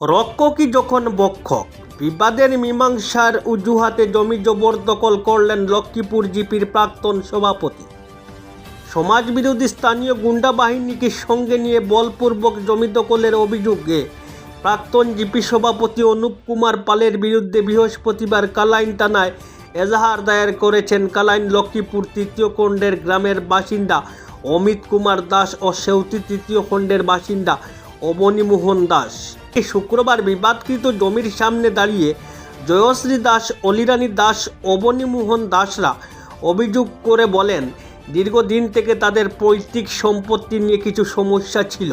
রক্ষকই যখন বক্ষক বিবাদের মীমাংসার অজুহাতে জমি জবরদখল করলেন লক্ষ্মীপুর জিপির প্রাক্তন সভাপতি। সমাজবিরোধী স্থানীয় গুন্ডা বাহিনীকে সঙ্গে নিয়ে বলপূর্বক জমি দখলের অভিযোগে প্রাক্তন জিপি সভাপতি অনুপ কুমার পালের বিরুদ্ধে বৃহস্পতিবার কালাইন থানায় এজাহার দায়ের করেছেন কালাইন লক্ষ্মীপুর তৃতীয় খণ্ডের গ্রামের বাসিন্দা অমিত কুমার দাস ও সেউতি তৃতীয় খণ্ডের বাসিন্দা অবনীমোহন দাস। শুক্রবার বিবাদকৃত জমির সামনে দাঁড়িয়ে জয়শ্রী দাস, অলিরানী দাস অবনীমোহন দাসরা অভিযোগ করে বলেন, দীর্ঘদিন থেকে তাদের পৈতৃক সম্পত্তি নিয়ে কিছু সমস্যা ছিল।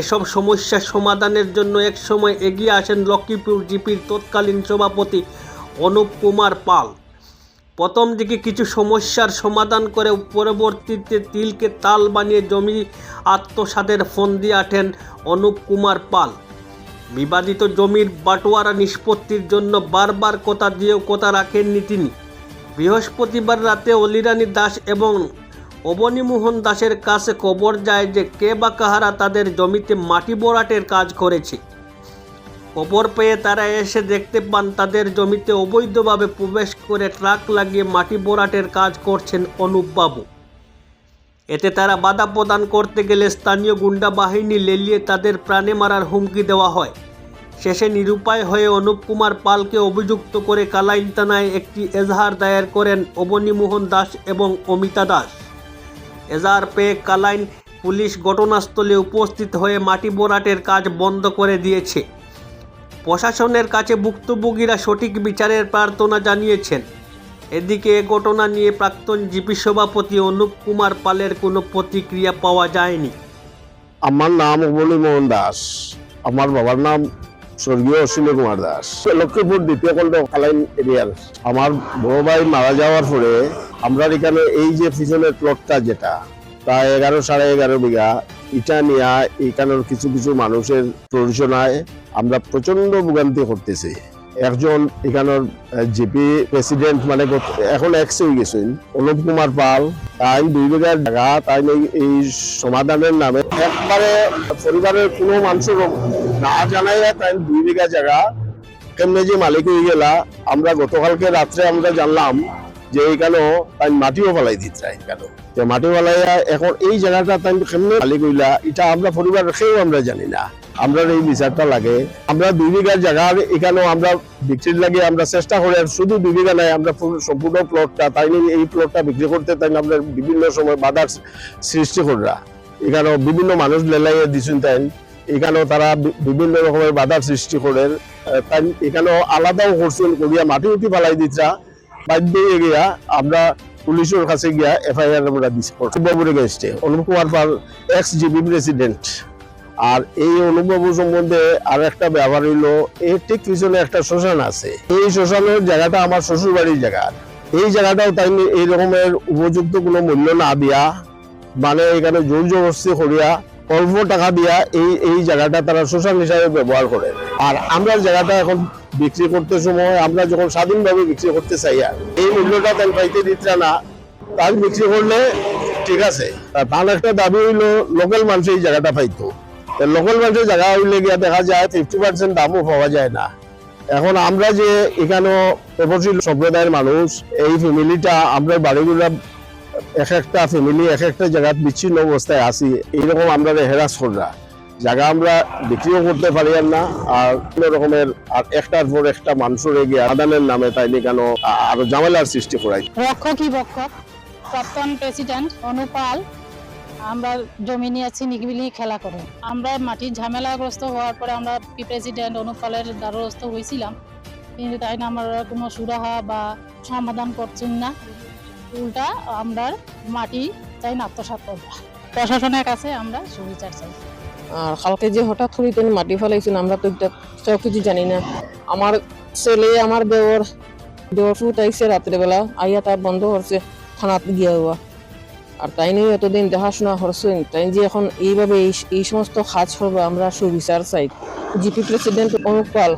এসব সমস্যার সমাধানের জন্য একসময় এগিয়ে আসেন লক্ষ্মীপুর জিপির তৎকালীন সভাপতি অনুপ কুমার পাল। প্রথম দিকে কিছু সমস্যার সমাধান করে পরবর্তীতে তিলকে তাল বানিয়ে জমি আত্মসাতের ফন্দি আঠেন অনুপ কুমার পাল। বিবাদিত জমির বাটোয়ারা নিষ্পত্তির জন্য বারবার কথা দিয়েও কথা রাখেননি তিনি। বৃহস্পতিবার রাতে অলিরানী দাস এবং অবনীমোহন দাসের কাছে খবর যায় যে কে বা কাহারা তাদের জমিতে মাটি বরাটের কাজ করেছে। খবর পেয়ে তারা এসে দেখতে পান তাদের জমিতে অবৈধভাবে প্রবেশ করে ট্রাক লাগিয়ে মাটি বোরাটের কাজ করছেন অনুপবাবু। এতে তারা বাধা প্রদান করতে গেলে স্থানীয় গুন্ডা বাহিনী লেলিয়ে তাদের প্রাণে মারার হুমকি দেওয়া হয়। শেষে নিরুপায় হয়ে অনুপ কুমার পালকে অভিযুক্ত করে কালাইন থানায় একটি এজাহার দায়ের করেন অবনীমোহন দাস এবং অমিতা দাস। এজাহার পেয়ে কালাইন পুলিশ ঘটনাস্থলে উপস্থিত হয়ে মাটি বোরাটের কাজ বন্ধ করে দিয়েছে। প্রশাসনের কাছে ভুক্তভোগীরা সঠিক বিচারের প্রার্থনা জানিয়েছেন। এদিকে এ ঘটনা নিয়ে প্রাক্তন জিপি সভাপতি অনুপ কুমার পালের কোনো প্রতিক্রিয়া পাওয়া যায়নি। আমার নাম অবনী মোহন দাস। আমার বাবার নাম স্বর্গীয় অশ্বিনী কুমার দাস। লক্ষ্মীপুর দ্বিতীয় খণ্ড কালাইন এরিয়ার। আমার বড় ভাই মারা যাওয়ার পরে আমরা এখানে এই যে পিছনের প্লটটা যেটা, প্রায় এগারো সাড়ে এগারো বিঘা ইটা নিয়ে এখানের কিছু কিছু মানুষের প্ররোচনায় আমরা প্রচণ্ড ভোগান্তি করতেছি। একজন এখানের জিপি প্রেসিডেন্ট মানে এখন এক্স হয়ে গেছেন অনুপ কুমার পাল। তাই দুই বিঘার জায়গা তাই এই- সমাধানের নামে একবারে পরিবারের কোনো মানুষের না জানাইয়া তাই দুই বিঘা জায়গা কেমনে যে মালিক হয়ে গেলা, আমরা গতকালকে রাত্রে আমরা জানলাম যে এইখানে তাই মাটিও ফেলাই দিতে চাই কেন যে মাটি ফেলাইয়া এখন এই জায়গাটা তাই কেমনে মালিক হইলা, এটা আমরা পরিবার রেখেও আমরা জানি না। আমরা এই বিচারটা লাগে। আমরা দুই বিঘার জায়গার এখানেও আমরা বিক্রির লাগে আমরা চেষ্টা করে শুধু দুই বিঘা নাই আমরা পুরো সম্পূর্ণ প্লটটা তাই এই প্লটটা বিক্রি করতে, তাই আমরা বিভিন্ন সময় বাধার সৃষ্টি করা এখানেও বিভিন্ন মানুষ লেলাইয়ে দিচ্ছেন তাই, এখানেও তারা বিভিন্ন রকমের বাধার সৃষ্টি করে তাই এখানেও আলাদাও করছেন, করিয়া মাটি উঠি ফেলাই দিচ্ছা বাধ্য হয়ে গিয়া আমরা পুলিশের কাছে গিয়া এফআইআর আমরা দিচ্ছি Anup Kumar Pal ex GB president আর এই অনুভব সম্বন্ধে আর একটা ব্যাপার হইল, এর ঠিক পিছনে একটা শ্মশান আছে। এই শ্মশানের জায়গাটা আমার শ্বশুর বাড়ির জায়গা। এই জায়গাটাও তাই এই রকমের উপযুক্ত কোনো মূল্য না দিয়া মানে এখানে জোর জবরদস্তি করিয়া অল্প টাকা দিয়া এই এই জায়গাটা তারা শ্মশান হিসাবে ব্যবহার করে। আর আমরা জায়গাটা এখন বিক্রি করতে সময়, আমরা যখন স্বাধীনভাবে বিক্রি করতে চাই, আর এই মূল্যটা তাই পাইতে দিতে না, তার বিক্রি করলে ঠিক আছে। তার একটা দাবি হইল, লোকাল মানুষ এই জায়গাটা পাইতো। লোকাল মানুষের জায়গা হইলে গিয়া দেখা যায় ফিফটি পার্সেন্ট দামও পাওয়া যায় না। এখন আমরা যে এখানেও তপশিল সম্প্রদায়ের মানুষ, এই ফ্যামিলিটা আমরা বাড়িগুলা এক একটা ফ্যামিলি এক একটা জায়গায় বিচ্ছিন্ন অবস্থায় আছি, এইরকম আমরা হেরাস করা জায়গা আমরা বিক্রিও করতে পারি না, আর কোনো রকমের আর একটার পর একটা মানুষের এগিয়ে আদানের নামে তাই কেন আরও ঝামেলার সৃষ্টি করাই। রক্ষকই বক্ষক প্রাক্তন প্রেসিডেন্ট অনুপাল আমরা জমি নিয়েছি নিগবিলি খেলা করে। আমরা মাটির ঝামেলাগ্রস্ত হওয়ার পরে আমরা প্রেসিডেন্ট অনুপালের দ্বারস্থ হয়েছিলাম। কিন্তু তাই না আমরা কোনো সুরাহা বা সমাধান করছেন না। উল্টা আমরা মাটি চাই না, আত্মসাৎ করব। প্রশাসনের কাছে আমরা সুবিচার চাই। আর কালকে যে হঠাৎ করে তিনি মাটি ফেলাইছেন, আমরা তো সব কিছু জানি না। আমার ছেলে, আমার দেওর দেওর ফুট আইসে রাত্রেবেলা, আইয়া তার বন্ধ করছে, থানাত গিয়া হওয়া। আর তাই নিয়ে এতদিন দেখাশোনা করছেন, তাই যে এখন এইভাবে এই সমস্ত কাজ করব আমরা সুবিচার চাই। জিপি প্রেসিডেন্ট অনুপ পাল